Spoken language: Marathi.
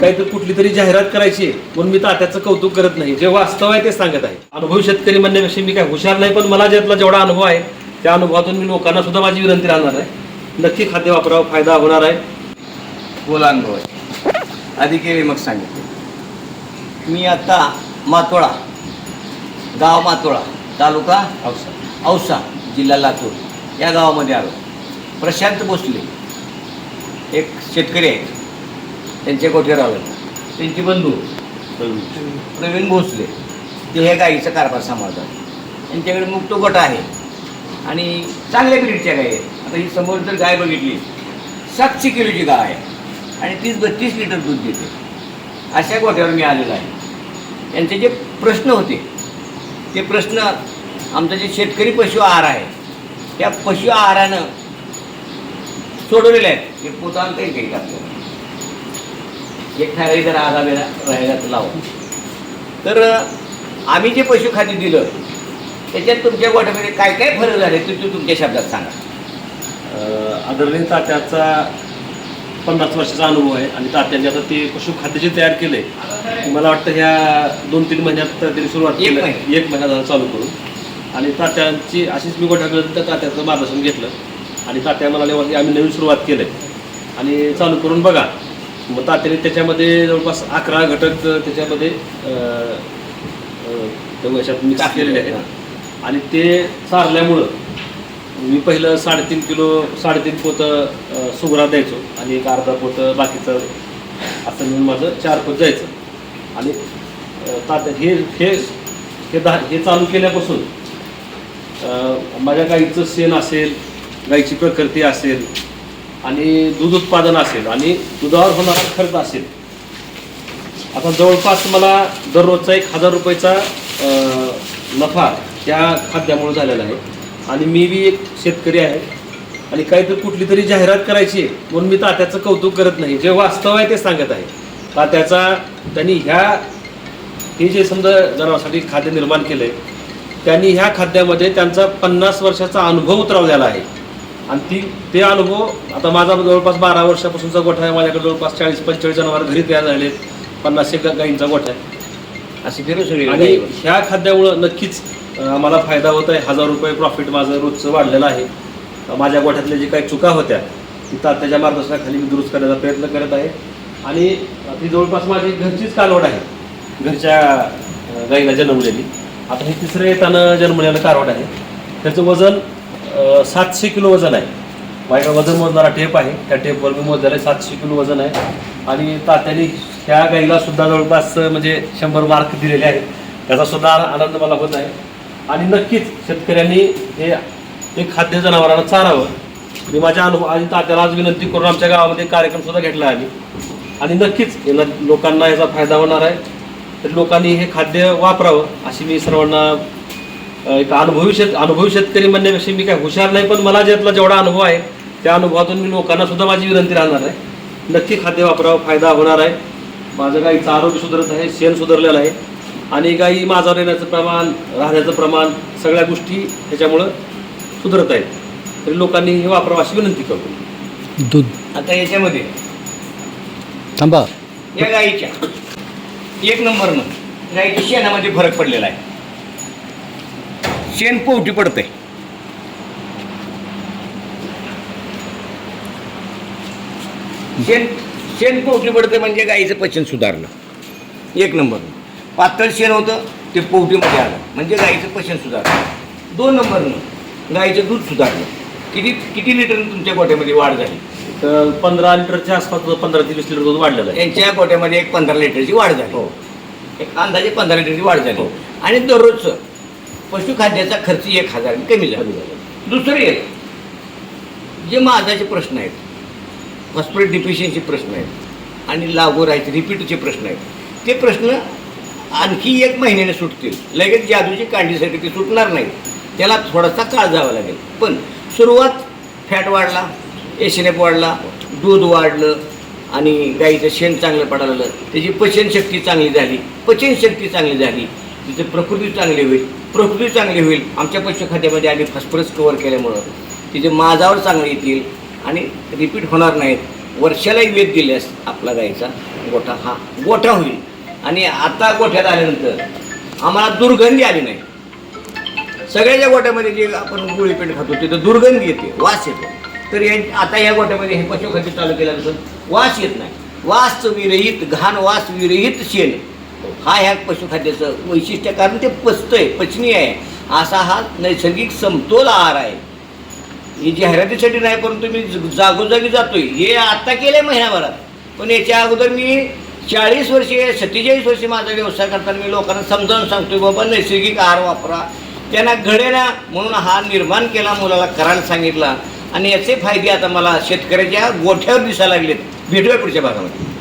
काहीतरी कुठली तरी जाहिरात करायची म्हणून मी तात्याचं कौतुक करत नाही. जे वास्तव आहे ते सांगत आहे. अनुभवी शेतकरी म्हणण्यापेक्षा मी काय हुशार नाही पण मला ज्यातला जेवढा अनुभव आहे त्या अनुभवातून मी लोकांना सुद्धा माझी विनंती राहणार आहे. नक्की खाद्य वापरावं फायदा होणार आहे. बोला अनुभव आहे. आधी केळी मग सांगितले. मी आता मातोळा गाव मातोळा तालुका औसा जिल्हा लातूर. या गावामध्ये आलो. प्रशांत भोसले एक शेतकरी आहेत. त्यांच्या गोठ्यावर आलो त्यांचे बंधू. प्रवीण. भोसले. ते हे गाईचा कारभार सांभाळतात. त्यांच्याकडे मुक्त गोठा आहे. आणि चांगल्या ब्रीडच्या गाई आहेत. आता ही समोर जर गाय बघितली सातशे किलोची गाय आहे. आणि तीस बत्तीस लिटर दूध देते. अशा गोठ्यावर मी आलेलो आहे. यांचे जे प्रश्न होते ते प्रश्न आमचं जे शेतकरी पशु आहार आहे त्या पशु आहारानं सोडवलेले आहेत. हे पोतांत येईल काही आपल्याला? एक ठरावी जर आगावेला राहायला तर लावा. तर आम्ही जे पशुखाद्य दिलं त्याच्यात तुमच्या गोठ्यामध्ये काय काय फरक झाले ते तू तुमच्या शब्दात सांगा. आदरणीय तात्याचा पन्नास वर्षाचा अनुभव आहे आणि तात्यांनी आता ते पशुखाद्य जे तयार केले मला वाटतं ह्या दोन तीन महिन्यात त्यांनी सुरुवात केली. एक महिना झाला चालू करून. आणि तात्यांची अशीच मी गोठ्याकडे तर तात्याचं मार्गदर्शन घेतलं. आणि तात्या म्हणाले "वरती आम्ही नवीन सुरुवात केलं आणि चालू करून बघा मग तात्याने त्याच्यामध्ये जवळपास अकरा घटक त्याच्यामध्ये अं, अं, त्या याच्यात मिक्स केलेले आहेत. आणि ते चारल्यामुळं मी पहिलं साडेतीन किलो साडेतीन पोतं सुगरा द्यायचो आणि एक अर्धा पोतं बाकीचं असं म्हणून माझं चार पोत जायचं. आणि अं, तात्या हे हे हे दहा हे चालू केल्यापासून माझ्या गाईचं शेण असेल गाईची प्रकृती असेल आणि दूध उत्पादन असेल आणि दुधावर होणारा खर्च असेल. आता जवळपास मला दररोजचा एक हजार रुपयाचा नफा त्या खाद्यामुळे झालेला आहे. आणि मी बी एक शेतकरी आहे. आणि काहीतरी कुठली तरी जाहिरात करायची म्हणून मी तात्याचं कौतुक करत नाही. जे वास्तव आहे ते सांगत आहे. तात्याचा त्यांनी ह्या हे जे समजा जनावरांसाठी खाद्य निर्माण केलं आहे त्यांनी ह्या खाद्यामध्ये त्यांचा पन्नास वर्षाचा अनुभव उतरवलेला आहे. आणि ती ते अनुभव आता माझा जवळपास बारा वर्षापासूनचा गोठा आहे. माझ्याकडे जवळपास चाळीस पंचेचाळीस जनावर घरी तयार झाले पन्नास एक गाईंचा गोठा आहे. अशी फिरू सगळी आणि ह्या खाद्यामुळं नक्कीच आम्हाला फायदा होत आहे. हजार रुपये प्रॉफिट माझं रोजचं वाढलेलं आहे. माझ्या गोठ्यातल्या जे काही चुका होत्या ती तात्याच्या मार्गदर्शनाखाली मी दुरुस्त करण्याचा प्रयत्न करत आहे. आणि ती जवळपास माझी घरचीच कालवड आहे. घरच्या गाईला जन्मलेली. आता हे तिसरं येताना जन्मलेलं कारवड आहे. त्याचं वजन सातशे किलो वजन आहे. माझ्या वजन मोजणारा टेप आहे. त्या टेपवर मी मोजलेलं सातशे किलो वजन आहे. आणि तात्याने ह्या गाईला सुद्धा जवळपास म्हणजे शंभर मार्क दिलेले आहेत. त्याचा सुद्धा आनंद मला होत आहे. आणि नक्कीच शेतकऱ्यांनी हे हे खाद्य जनावरांना चारावं. मी माझ्या अनुभव आणि तात्याला आज विनंती करून आमच्या गावामध्ये कार्यक्रम सुद्धा घेतला आहे आम्ही. आणि नक्कीच याला लोकांना याचा फायदा होणार आहे. तर लोकांनी हे खाद्य वापरावं अशी मी सर्वांना एक अनुभवी शेत अनुभवी शेतकरी म्हणण्यापेक्षा मी काय हुशार नाही पण मला ज्यातला जेवढा अनुभव आहे त्या अनुभवातून मी लोकांना सुद्धा माझी विनंती राहणार आहे. नक्की खाद्य वापरावं फायदा होणार आहे. माझं गाईचं आरोग्य सुधारत आहे शेण सुधारलेलं आहे. आणि गाई माझ्यावर येण्याचं प्रमाण राहण्याचं प्रमाण सगळ्या गोष्टी ह्याच्यामुळं सुधारत आहेत. तरी लोकांनी हे वापरावं अशी विनंती करतो. दूध. आता याच्यामध्ये. थांबा. या गाईच्या. एक नंबरनं गाईच्या शेणामध्ये फरक पडलेला आहे. शेण पोवटी पडतंय. शेण शेण पोवटी पडतंय म्हणजे गाईचं पचन सुधारलं एक नंबर. पातळ शेण होतं ते पोवटीमध्ये आलं. म्हणजे गाईचं पचन सुधारलं दोन नंबरनं गाईचं दूध सुधारलं किती किती लिटर तुमच्या गोठ्यामध्ये वाढ झाली? तर पंधरा लिटरच्या आसपास पंधरा ते वीस लिटर दूध वाढलेलं आहे. यांच्या गोट्यामध्ये एक पंधरा लिटरची वाढ झाली. हो. एक अंदाजे पंधरा लिटरची वाढ झाली. हो. आणि दररोजचं पशुखाद्याचा खर्च एक हजार कमी झाला. कमी दुसरं एक जे माझाचे प्रश्न आहेत हॉस्पिटल डिफिशियन्सी प्रश्न आहेत आणि लागू राहायचे रिपीटचे प्रश्न आहेत ते प्रश्न आणखी एक महिन्याने सुटतील. लगेच जादूची काढणीसाठी ते सुटणार नाही. त्याला थोडासा काळ जावा लागेल. पण सुरुवात फॅट वाढला एशिनेप वाढला दूध वाढलं आणि गाईचं शेण चांगलं पडायला लागलं. त्याची पचनशक्ती चांगली झाली. पचनशक्ती चांगली झाली. तिथे प्रकृती चांगली होईल. प्रकृती चांगली होईल. आमच्या पशुखाद्यामध्ये आम्ही फॉस्फरस कवर केल्यामुळं तिचे माझावर चांगले येतील आणि रिपीट होणार नाहीत. वर्षालाही वेध दिल्यास आपला गायचा गोठा हा गोठा होईल. आणि आता गोठ्यात आल्यानंतर आम्हाला दुर्गंधी आली नाही. सगळ्याच्या गोठ्यामध्ये जे आपण गुळी पेंट खातो तिथं दुर्गंधी येते वास येतो. तर या- आता या गोठ्यामध्ये हे पशुखाद्य चालू केल्यानंतर वास येत नाही. वास विरहित घाण वास विरहित शेण. हा ह्या पशुखाद्याचं वैशिष्ट्य कारण ते पचतंय पचनीय आहे. असा हा नैसर्गिक समतोल आहार आहे. ही जाहिरातीसाठी नाही परंतु मी जागोजागी जातोय. हे आत्ता केलं आहे महिन्याभरात पण याच्या अगोदर मी चाळीस वर्षे सत्तेचाळीस वर्षे माझा व्यवसाय करताना मी लोकांना समजावून सांगतोय बाबा नैसर्गिक आहार वापरा. त्यांना घडेना म्हणून हा निर्माण केला मुलाला करायला सांगितला. आणि याचे फायदे आता मला शेतकऱ्याच्या गोठ्यावर दिसायला लागलेत भेटूया पुढच्या भागामध्ये.